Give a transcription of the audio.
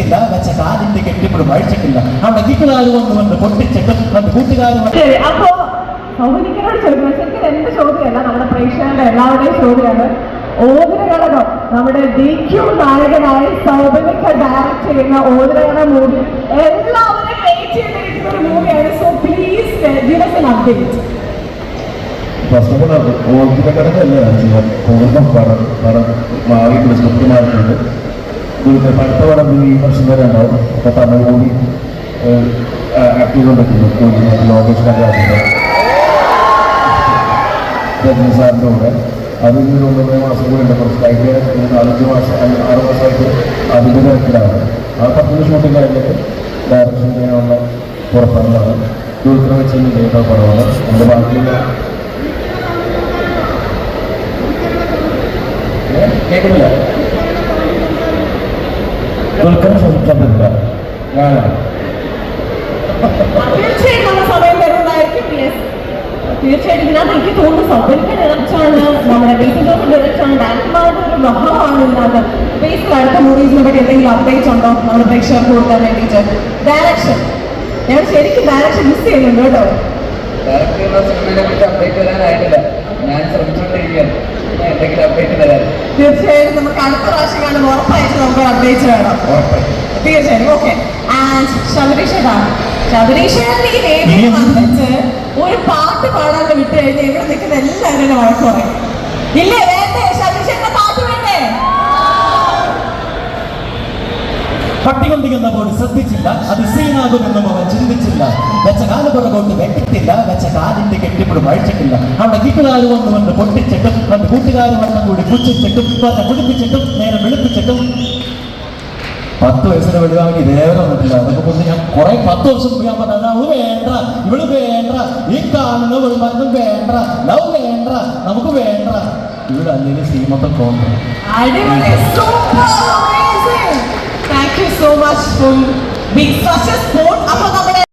വെക്കത്തില്ല പക്ഷെ കാലിന്റെ കെട്ടിപ്പിടും വഴിച്ചിട്ടില്ല. അവിടെ ഗിക്കുകാർ വന്നു വന്ന് പൊട്ടിച്ചിട്ടും നമ്മുടെ കൂട്ടുകാർ അപ്പോ സൗമിനിക്കനോട് ചോദിക്കുന്നത് ശരിക്കും എന്റെ ചോദ്യമല്ല നമ്മുടെ പ്രേക്ഷകരുടെ എല്ലാവരുടെയും ചോദ്യമാണ്. ഓതിരകളകം നമ്മുടെ ഡി ക്യു നായകനായി സൗമിനിക്ക ഡയറക്ട് ചെയ്യുന്ന ഓതിരകള മൂവി എല്ലാവരും വെയിറ്റ് ചെയ്തിരിക്കുന്ന ഒരു മൂവിയാണ് so please give us an update. First of all മാറിയിട്ടുണ്ട് സ്ക്രിപ്റ്റ് മാറിയിട്ടുണ്ട്. ഇതിന്റെ അടുത്ത പടം ഈ വർഷം വരെ ഉണ്ടാവും അപ്പോൾ തമിഴ് കൂടി ആക്ട് ചെയ്തുകൊണ്ടിരിക്കുന്നു ലോകേഷ് സാറിന്റെ കൂടെ. അതിൽ നിന്ന് മൂന്ന് മാസം കൂടി ഉണ്ട്. കുറച്ച് കഴിഞ്ഞ നാലഞ്ച് മാസം ആറ് മാസമായിട്ട് അതിന്റെ തിരക്കിലാണ്. ആ പത്തിന് ഷൂട്ടിംഗ് കഴിഞ്ഞിട്ട് ഡയറക്ഷൻ ചെയ്യാനുള്ള വെച്ച്? കേൾക്കുന്നില്ല? ദുൽഖർ ശബ്ദമില്ല ഞാനാണ് തീർച്ചയായും നമ്മൾ സമയം തരുന്നതായിരിക്കും yes. തീർച്ചയായിട്ടും ഇതിനകത്ത് എനിക്ക് തോന്നുന്നു സൗകര്യം ഡയറക്റ്റാണ് നമ്മുടെ ബേസിൽ ഡയറക്റ്റാണ് ഡയറക്ടർമാരുടെ ഒരു ബഹളമാണ് ഇതിനകത്ത്. ബേസിൽ അടുത്ത മൂവീസിനെ പറ്റി എന്തെങ്കിലും അപ്ഡേറ്റ്സ് ഉണ്ടോ നമ്മുടെ പ്രേക്ഷകർക്ക് കൊടുക്കാൻ വേണ്ടിയിട്ട്? ഡയറക്ഷൻ ഞാൻ ശരിക്കും ഡയറക്ഷൻ മിസ് ചെയ്യുന്നുണ്ട് കേട്ടോ. സിനിമയെ കുറിച്ച് അപ്ഡേറ്റ് തരാനായിട്ടില്ല ഞാൻ ശ്രമിച്ചുകൊണ്ടിരിക്കുകയാണ് എന്തെങ്കിലും അപ്ഡേറ്റ് തരാൻ തീർച്ചയായും നമുക്ക് അടുത്ത പ്രാവശ്യം കാണുമ്പോൾ ഉറപ്പായിട്ട് നമുക്ക് അപ്ഡേറ്റ് വേണം. തീർച്ചയായും. ഓക്കെ ആൻഡ് ശബരീഷേട്ടാ ശബരീഷേട്ടൻ ഈ വേദിയിൽ വന്നിട്ട് ഒരു പാട്ട് പാടാണ്ട് വിട്ട് കഴിഞ്ഞാൽ ഇവിടെ നിൽക്കുന്ന എല്ലാവരും എന്നെ വഴക്ക് പറയും. ഇല്ലേ? വേണ്ടേ? ശബരീഷേട്ടന്റെ പാട്ട് വേണ്ടേ? പട്ടികൊണ്ടിരുന്ന പോലെ ശ്രദ്ധിച്ചില്ല. അത് സീനാകുമെന്നും അവൻ ചിന്തിച്ചില്ല. വെച്ച കാൽ കൊണ്ട് വെക്കത്തില്ല വെച്ച കാലിന്റെ വായിച്ചിട്ടില്ല. ആ അവിടെ വന്ന് വന്നു പൊട്ടിച്ചിട്ടും വന്ന് കൂട്ടുകാർ വന്നും കൂടി പുച്ഛിച്ചിട്ടും വന്ന് കുടിപ്പിച്ചിട്ടും നേരെ വെളുപ്പിച്ചിട്ടും. പത്ത് വയസ്സിന് വലുതാവൻ ഇതേവരെ വന്നിട്ടില്ല. അതൊക്കെ കൊണ്ട് ഞാൻ കുറെ പത്ത് വർഷം ഞാൻ പറഞ്ഞത് അവൾ വേണ്ട ഇവൾ വേണ്ട. ഈ കാണുന്ന വെളുമാർക്കും വേണ്ട. ലവ് വേണ്ട നമുക്ക് വേണ്ട. ഇവിടെ അല്ലെങ്കിൽ ശ്രീമത്തം തോന്നുന്നു